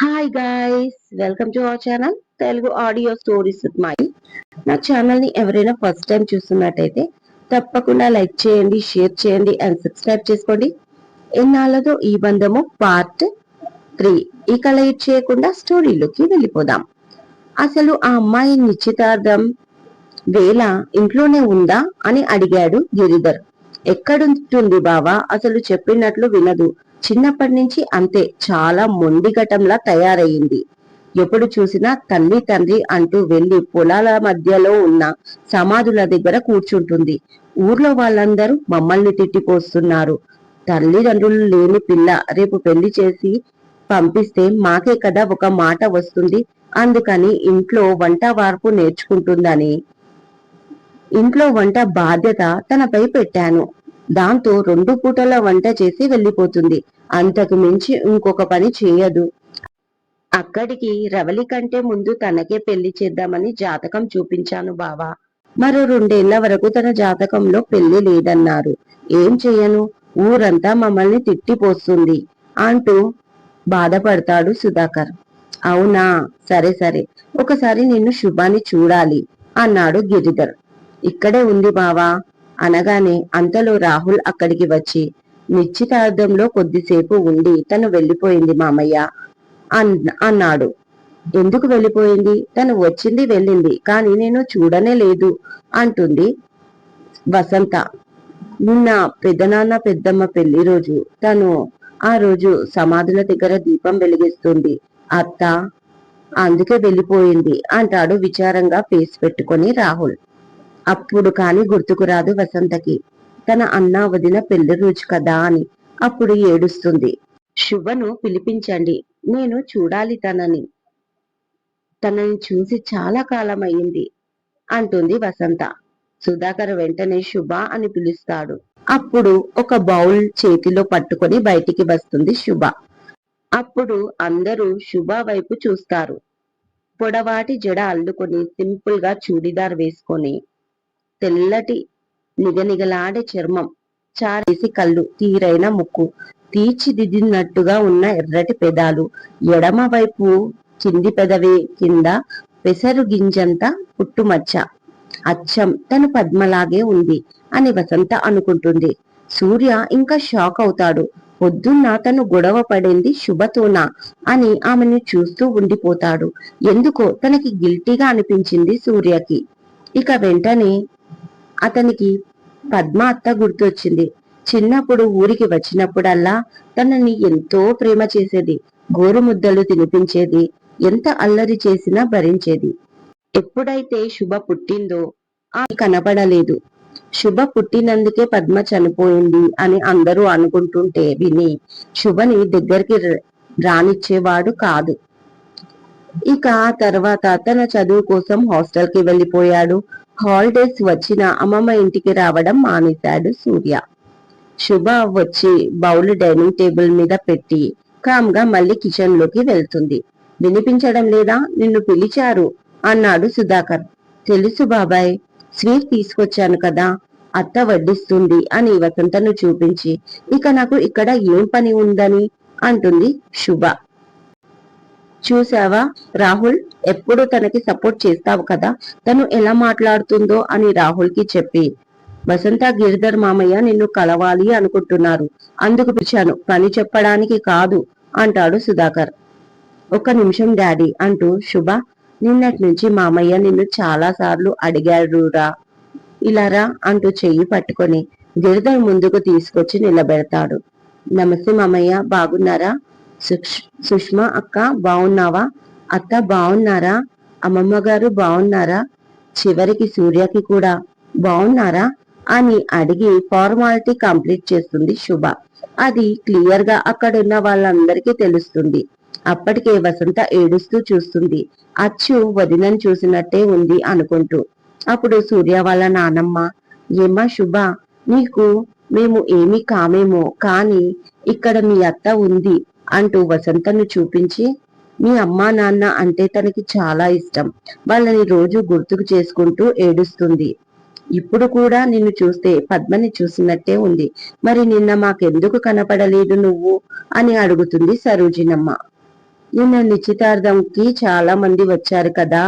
Hi guys welcome to our channel Telugu audio stories with my నా ఛానల్ని ఎవరైనా first time చూస్తున్నట్టయితే తప్పకుండా లైక్ చేయండి షేర్ చేయండి అండ్ సబ్స్క్రైబ్ చేసుకోండి. ఎన్నాళ్ళతో ఈ బంధము పార్ట్ త్రీ ఇక లైట్ చేయకుండా స్టోరీలోకి వెళ్ళిపోదాం. అసలు ఆ అమ్మాయి నిశ్చితార్థం వేళ ఇంట్లోనే ఉందా అని అడిగాడు గిరిధర్. ఎక్కడుంటుంది బావా? అసలు చెప్పినట్లు వినదు. చిన్నప్పటి నుంచి అంతే చాలా మొండిఘటంలా తయారయ్యింది. ఎప్పుడు చూసినా తల్లి తండ్రి అంటూ వెళ్ళి పొలాల మధ్యలో ఉన్న సమాధుల దగ్గర కూర్చుంటుంది. ఊర్లో వాళ్ళందరూ మమ్మల్ని తిట్టిపోస్తున్నారు. తల్లిదండ్రులు లేని పిల్ల రేపు పెళ్ళి చేసి పంపిస్తే మాకే కదా ఒక మాట వస్తుంది అందుకని ఇంట్లో వంట వార్పు నేర్చుకుంటుందని. ఇంట్లో వంట బాధ్యత తనపై పెట్టాను. దాంతో రెండు పూటల వంట చేసి వెళ్ళిపోతుంది. అంతకు మించి ఇంకొక పని చేయదు. అక్కడికి రవలి కంటే ముందు తనకే పెళ్ళి చేద్దామని జాతకం చూపించాను బావా. మరో రెండేళ్ళ వరకు తన జాతకంలో పెళ్ళి లేదన్నారు. ఏం చేయను? ఊరంతా మమ్మల్ని తిట్టిపోస్తుంది అంటూ బాధపడతాడు సుధాకర్. అవునా? సరే సరే. ఒకసారి నిన్ను శుభాన్ని చూడాలి అన్నాడు గిరిధర్. ఇక్కడే ఉంది బావా. అనగానే అంతలో రాహుల్ అక్కడికి వచ్చి నిశ్చితార్థంలో కొద్దిసేపు ఉండి తను వెళ్ళిపోయింది మామయ్య అన్నాడు. ఎందుకు వెళ్ళిపోయింది? తను వచ్చింది వెళ్ళింది కానీ నేను చూడనే లేదు అంటుంది వసంత. నిన్న పెద్దనాన్న పెద్దమ్మ పెళ్ళి రోజు తను ఆ రోజు సమాధుల దగ్గర దీపం వెలిగిస్తుంది అత్త అందుకే వెళ్ళిపోయింది అంటాడు విచారంగా ఫేస్ పెట్టుకొని రాహుల్. అప్పుడు కాని గుర్తుకురాదు వసంతకి. తన అన్న వదిన పెళ్ళి రోజు కదా అని అప్పుడు ఏడుస్తుంది. శుభను పిలిపించండి నేను చూడాలి తనని. తనని చూసి చాలా కాలం అయింది అంటుంది వసంత. సుధాకర్ వెంటనే శుభ అని పిలుస్తాడు. అప్పుడు ఒక బౌల్ చేతిలో పట్టుకొని బయటికి వస్తుంది శుభ. అప్పుడు అందరూ శుభ వైపు చూస్తారు. పొడవాటి జడ అల్లుకొని సింపుల్గా చూడిదార్ వేసుకొని తెల్లటి నిగనిగలాడే చర్మం చారేసి కళ్ళు తీరైన ముక్కు తీర్చిదిద్దినట్టుగా ఉన్న ఎర్రటి పెదాలు. ఎడమ వైపు కింది పెదవి కింద పెసరు గింజంత పుట్టుమచ్చ. అచ్చం తను పద్మలాగే ఉంది అని వసంత అనుకుంటుంది. సూర్య ఇంకా షాక్ అవుతాడు. పొద్దున్న తను గొడవ పడింది శుభతోనా? అని ఆమెను చూస్తూ ఉండిపోతాడు. ఎందుకో? తనకి గిల్టీగా అనిపించింది సూర్యకి. ఇక వెంటనే అతనికి పద్మ అత్త గుర్తొచ్చింది. చిన్నప్పుడు ఊరికి వచ్చినప్పుడల్లా తనని ఎంతో ప్రేమ చేసేది. గోరు ముద్దలు తినిపించేది. ఎంత అల్లరి చేసినా భరించేది. ఎప్పుడైతే శుభ పుట్టిందో ఆ కనపడలేదు. శుభ పుట్టినందుకే పద్మ చనిపోయింది అని అందరూ అనుకుంటుంటే విని శుభని దగ్గరికి రానిచ్చేవాడు కాదు. ఇక ఆ తర్వాత తన చదువు కోసం హాస్టల్కి వెళ్ళిపోయాడు హాలిడేస్ వచ్చిన అమ్మమ్మ ఇంటికి రావడం మానేశాడు సూర్య. శుభ వచ్చి బౌల్ డైనింగ్ టేబుల్ మీద పెట్టి కామ్గా మళ్ళీ కిచెన్లోకి వెళ్తుంది. వినిపించడం లేదా? నిన్ను పిలిచారు అన్నాడు సుధాకర్. తెలుసు బాబాయ్ స్వీట్ తీసుకొచ్చాను కదా అత్త వడ్డిస్తుంది అని వసంతను చూపించి ఇక నాకు ఇక్కడ ఏం పని ఉందని? అంటుంది శుభ. చూసావా రాహుల్ ఎప్పుడు తనకి సపోర్ట్ చేస్తావు కదా? తను ఎలా మాట్లాడుతుందో అని రాహుల్కి చెప్పి. వసంత గిరిధర్ మామయ్య నిన్ను కలవాలి అనుకుంటున్నారు. అందుకు పిలిచాను. పని చెప్పడానికి కాదు అంటాడు సుధాకర్. ఒక నిమిషం డాడీ అంటూ శుభ. నిన్నటి నుంచి మామయ్య నిన్ను చాలా సార్లు అడిగాడురా ఇలారా అంటూ చెయ్యి పట్టుకొని గిరిధర్ ముందుకు తీసుకొచ్చి నిలబెడతాడు. నమస్తే మామయ్య బాగున్నారా? సుష్మా అక్క బాగున్నావా అత్త బాగున్నారా అమ్మమ్మ గారు బాగున్నారా చివరికి సూర్యకి కూడా బాగున్నారా అని అడిగి ఫార్మాలిటీ కంప్లీట్ చేస్తుంది శుభ. అది క్లియర్గా అక్కడున్న వాళ్ళందరికీ తెలుస్తుంది. అప్పటికే వసంత ఏడుస్తూ చూస్తుంది. అచ్చు వదినని చూసినట్టే ఉంది అనుకుంటూ. అప్పుడు సూర్య వాళ్ళ నానమ్మ ఏమా శుభ నీకు మేము ఏమి కామేమో కానీ ఇక్కడ మీ అత్త ఉంది. అంటూ వసంతను చూపించి మీ అమ్మా నాన్న అంటే తనకి చాలా ఇష్టం. వాళ్ళని రోజు గుర్తుకు చేసుకుంటూ ఏడుస్తుంది. ఇప్పుడు కూడా నిన్ను చూస్తే పద్మని చూసినట్టే ఉంది. మరి నిన్న మాకెందుకు కనపడలేదు నువ్వు? అని అడుగుతుంది సరోజినమ్మ. నిన్న నిశ్చితార్థంకి చాలా మంది వచ్చారు కదా.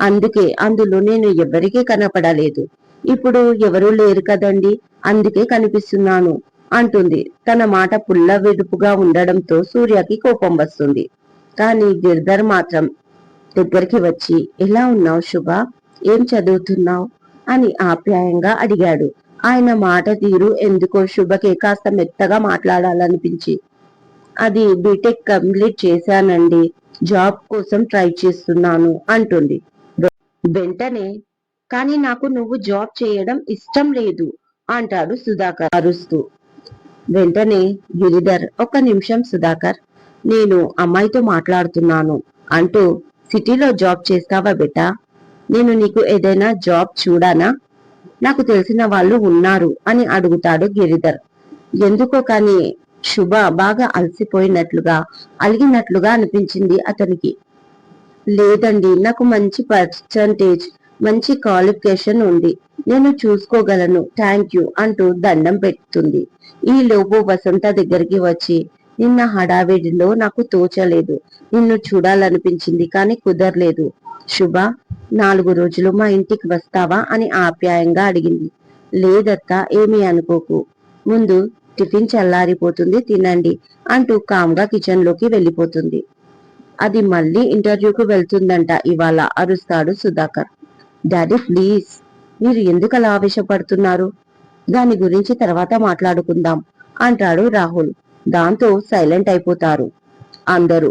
అందుకే అందులో నేను ఎవరికీ కనపడలేదు. ఇప్పుడు ఎవరూ లేరు కదండి. అందుకే కనిపిస్తున్నాను. అంటుంది. తన మాట పుల్ల విడుపుగా ఉండడంతో సూర్యకి కోపం వస్తుంది. కానీ గిరిధర్ మాత్రం దగ్గరికి వచ్చి ఎలా ఉన్నావు శుభ? ఏం చదువుతున్నావు? అని ఆప్యాయంగా అడిగాడు. ఆయన మాట తీరు ఎందుకో శుభకే కాస్త మెత్తగా మాట్లాడాలనిపించి అది బీటెక్ కంప్లీట్ చేశానండి. జాబ్ కోసం ట్రై చేస్తున్నాను అంటుంది. వెంటనే కానీ నాకు నువ్వు జాబ్ చేయడం ఇష్టం లేదు అంటాడు సుధాకర్ అరుస్తూ. వెంటనే గిరిధర్ ఒక్క నిమిషం సుధాకర్ నేను అమ్మాయితో మాట్లాడుతున్నాను అంటూ సిటీలో జాబ్ చేస్తావా బెటా? నేను నీకు ఏదైనా జాబ్ చూడానా? నాకు తెలిసిన వాళ్ళు ఉన్నారు అని అడుగుతాడు గిరిధర్. ఎందుకో కానీ శుభ బాగా అలసిపోయినట్లుగా అలిగినట్లుగా అనిపించింది అతనికి. లేదండి నాకు మంచి పర్సంటేజ్ మంచి క్వాలిఫికేషన్ ఉంది. నేను చూసుకోగలను. థ్యాంక్ యూ అంటూ దండం పెడుతుంది ఈ లోపు వసంత దగ్గరికి వచ్చి నిన్న హడావిడిలో నాకు తోచలేదు. నిన్ను చూడాలనిపించింది కానీ కుదరలేదు. శుభ నాలుగు రోజులు మా ఇంటికి వస్తావా అని ఆప్యాయంగా అడిగింది. లేదత్త ఏమీ అనుకోకు. ముందు టిఫిన్ చల్లారిపోతుంది తినండి అంటూ కామ్గా కిచెన్లోకి వెళ్ళిపోతుంది. అది మళ్ళీ ఇంటర్వ్యూకి వెళ్తుందంట ఇవాళ అరుస్తాడు సుధాకర్. Daddy please. మీరు ఎందుకు అలా ఆవేశపడుతున్నారు? దాని గురించి తర్వాత మాట్లాడుకుందాం అంటాడు రాహుల్. దాంతో సైలెంట్ అయిపోతారు అందరూ.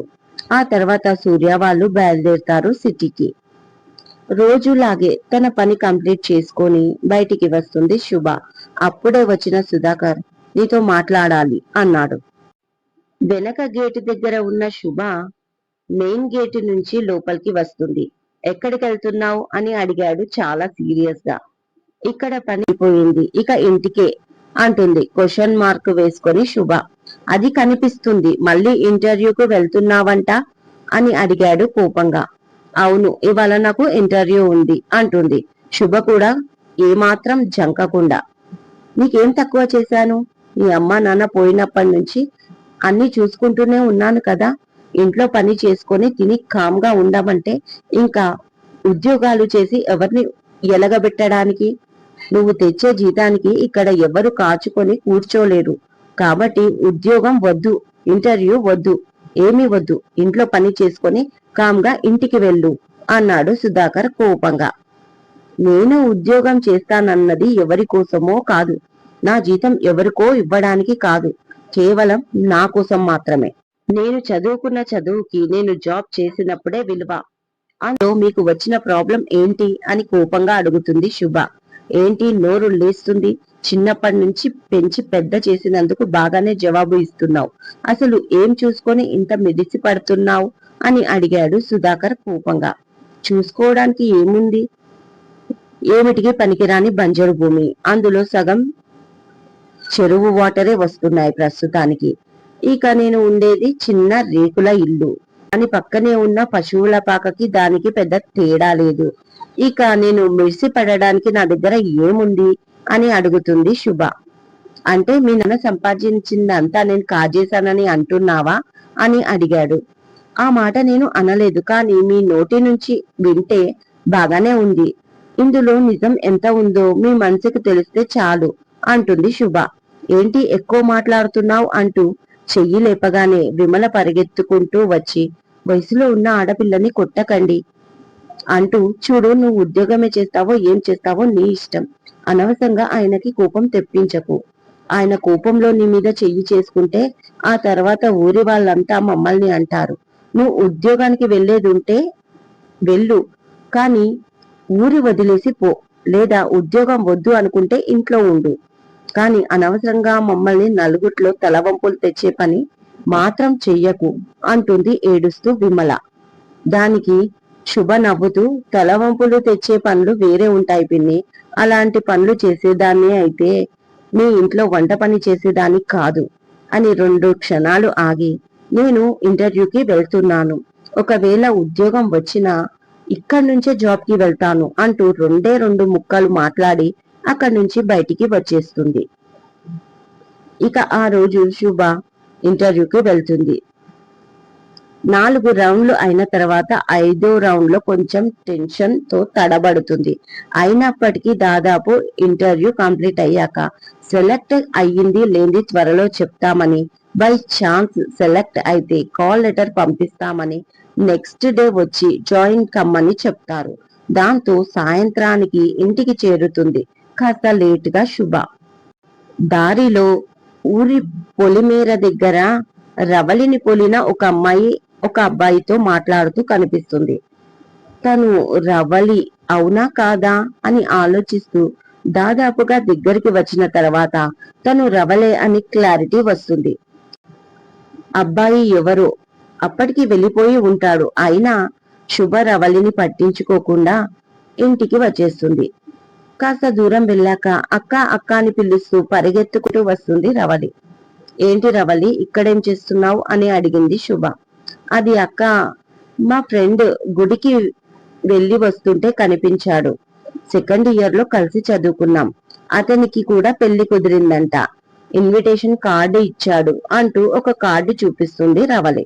ఆ తర్వాత సూర్య వాళ్ళు బయలుదేరుతారు సిటీకి. రోజులాగే తన పని కంప్లీట్ చేసుకొని బయటికి వస్తుంది శుభ. అప్పుడే వచ్చిన సుధాకర్ నీతో మాట్లాడాలి అన్నాడు. వెనక గేటు దగ్గర ఉన్న శుభ మెయిన్ గేటు నుంచి లోపలికి వస్తుంది. ఎక్కడికి వెళ్తున్నావు అని అడిగాడు చాలా సీరియస్గా. ఇక్కడ పని ఇక ఇంటికే అంటుంది క్వశ్చన్ మార్క్ వేసుకొని శుభ. అది కనిపిస్తుంది మళ్ళీ ఇంటర్వ్యూకు వెళ్తున్నావంట అని అడిగాడు కోపంగా. అవును ఇవాళ నాకు ఇంటర్వ్యూ ఉంది అంటుంది. శుభ కూడా ఏమాత్రం జంకకుండా. నీకేం తక్కువ చేశాను? నీ అమ్మ నాన్న పోయినప్పటి నుంచి అన్ని చూసుకుంటూనే ఉన్నాను కదా ఇంట్లో పని చేసుకొని తిని కామ్గా ఉండమంటే ఇంకా ఉద్యోగాలు చేసి ఎవరిని ఎలగబెట్టడానికి? నువ్వు తెచ్చే జీతానికి ఇక్కడ ఎవరు కాచుకొని కూర్చోలేరు. కాబట్టి ఉద్యోగం వద్దు ఇంటర్వ్యూ వద్దు ఏమీ వద్దు. ఇంట్లో పని చేసుకొని కామ్గా ఇంటికి వెళ్ళు అన్నాడు సుధాకర్ కోపంగా. నేను ఉద్యోగం చేస్తానన్నది ఎవరి కోసమో కాదు. నా జీతం ఎవరికో ఇవ్వడానికి కాదు. కేవలం నా కోసం మాత్రమే. నేను చదువుకున్న చదువుకి నేను జాబ్ చేసినప్పుడే విలువ. అందులో మీకు వచ్చిన ప్రాబ్లం ఏంటి అని కోపంగా అడుగుతుంది శుభ. ఏంటి నోరు లేస్తుంది? చిన్నప్పటి నుంచి పెంచి పెద్ద చేసినందుకు బాగానే జవాబు ఇస్తున్నావు. అసలు ఏం చూసుకొని ఇంత మెదిసి పడుతున్నావు? అని అడిగాడు సుధాకర్ కోపంగా. చూసుకోవడానికి ఏముంది? ఏమిటికి పనికిరాని బంజరు భూమి. అందులో సగం చెరువు వాటరే వస్తున్నాయి ప్రస్తుతానికి. ఇక నేను ఉండేది చిన్న రేకుల ఇల్లు. అని పక్కనే ఉన్న పశువుల పాకకి దానికి పెద్ద తేడా లేదు. ఇక నేను మెరిసి పడడానికి నా దగ్గర ఏముంది అని అడుగుతుంది శుభ. అంటే మీ నాన్న సంపాదించిందంతా నేను కాజేశానని అంటున్నావా అని అడిగాడు. ఆ మాట నేను అనలేదు కానీ మీ నోటి నుంచి వింటే బాగానే ఉంది. ఇందులో నిజం ఎంత ఉందో మీ మనసుకు తెలిస్తే చాలు అంటుంది శుభ. ఏంటి ఎక్కువ మాట్లాడుతున్నావు అంటూ చెయ్యి లేపగానే విమల పరిగెత్తుకుంటూ వచ్చి వయసులో ఉన్న ఆడపిల్లని కొట్టకండి. అంటూ చూడు నువ్వు ఉద్యోగమే చేస్తావో ఏం చేస్తావో నీ ఇష్టం. అనవసరంగా ఆయనకి కోపం తెప్పించకు. ఆయన కోపంలో నీ మీద చెయ్యి చేసుకుంటే ఆ తర్వాత ఊరి వాళ్ళంతా మమ్మల్ని అంటారు. నువ్వు ఉద్యోగానికి వెళ్ళేది ఉంటే వెళ్ళు. కానీ ఊరి వదిలేసి పో. లేదా ఉద్యోగం వద్దు అనుకుంటే ఇంట్లో ఉండు. కానీ అనవసరంగా మమ్మల్ని నలుగుట్లో తలవంపులు తెచ్చే పని మాత్రం చెయ్యకు అంటుంది ఏడుస్తూ విమల. దానికి శుభ నవ్వుతూ తలవంపులు తెచ్చే పనులు వేరే ఉంటాయి పిన్ని. అలాంటి పనులు చేసేదాన్ని అయితే మీ ఇంట్లో వంట పని చేసేదాన్ని కాదు అని రెండు క్షణాలు ఆగి నేను ఇంటర్వ్యూకి వెళ్తున్నాను. ఒకవేళ ఉద్యోగం వచ్చినా ఇక్కడి నుంచే జాబ్కి వెళ్తాను అంటూ రెండే రెండు ముక్కలు మాట్లాడి అక్కడి నుంచి బయటికి వచ్చేస్తుంది. ఇక ఆ రోజు శుభ ఇంటర్వ్యూకి వెళ్తుంది. నాలుగు రౌండ్లు అయిన తర్వాత ఐదో రౌండ్లో కొంచెం టెన్షన్తో తడబడుతుంది. అయినప్పటికీ దాదాపు ఇంటర్వ్యూ కంప్లీట్ అయ్యాక సెలెక్ట్ అయ్యింది లేని త్వరలో చెప్తామని బై ఛాన్స్ సెలెక్ట్ అయితే కాల్ లెటర్ పంపిస్తామని నెక్స్ట్ డే వచ్చి జాయిన్ కమ్మని చెప్తారు. దాంతో సాయంత్రానికి ఇంటికి చేరుతుంది. కాస్త లేటుగా శుభ. దారిలో ఊరి పొలిమేర దగ్గర రవలిని పొలిన ఒక అమ్మాయి ఒక అబ్బాయితో మాట్లాడుతూ కనిపిస్తుంది. తను రవలి అవునా కాదా అని ఆలోచిస్తూ దాదాపుగా దగ్గరికి వచ్చిన తర్వాత తను రవలే అని క్లారిటీ వస్తుంది. అబ్బాయి ఎవరో? అప్పటికి వెళ్ళిపోయి ఉంటాడు. అయినా శుభ రవలిని పట్టించుకోకుండా ఇంటికి వచ్చేస్తుంది. కాస్త దూరం వెళ్ళాక అక్క అక్క అని పిలుస్తూ పరిగెత్తుకుంటూ వస్తుంది రవలి. ఏంటి రవలి ఇక్కడేం చేస్తున్నావు అని అడిగింది శుభ. అది అక్క మా ఫ్రెండ్ గుడికి వెళ్ళి వస్తుంటే కనిపించాడు. సెకండ్ ఇయర్లో కలిసి చదువుకున్నాం. అతనికి కూడా పెళ్ళి కుదిరిందంట. ఇన్విటేషన్ కార్డు ఇచ్చాడు అంటూ ఒక కార్డు చూపిస్తుంది రవలి.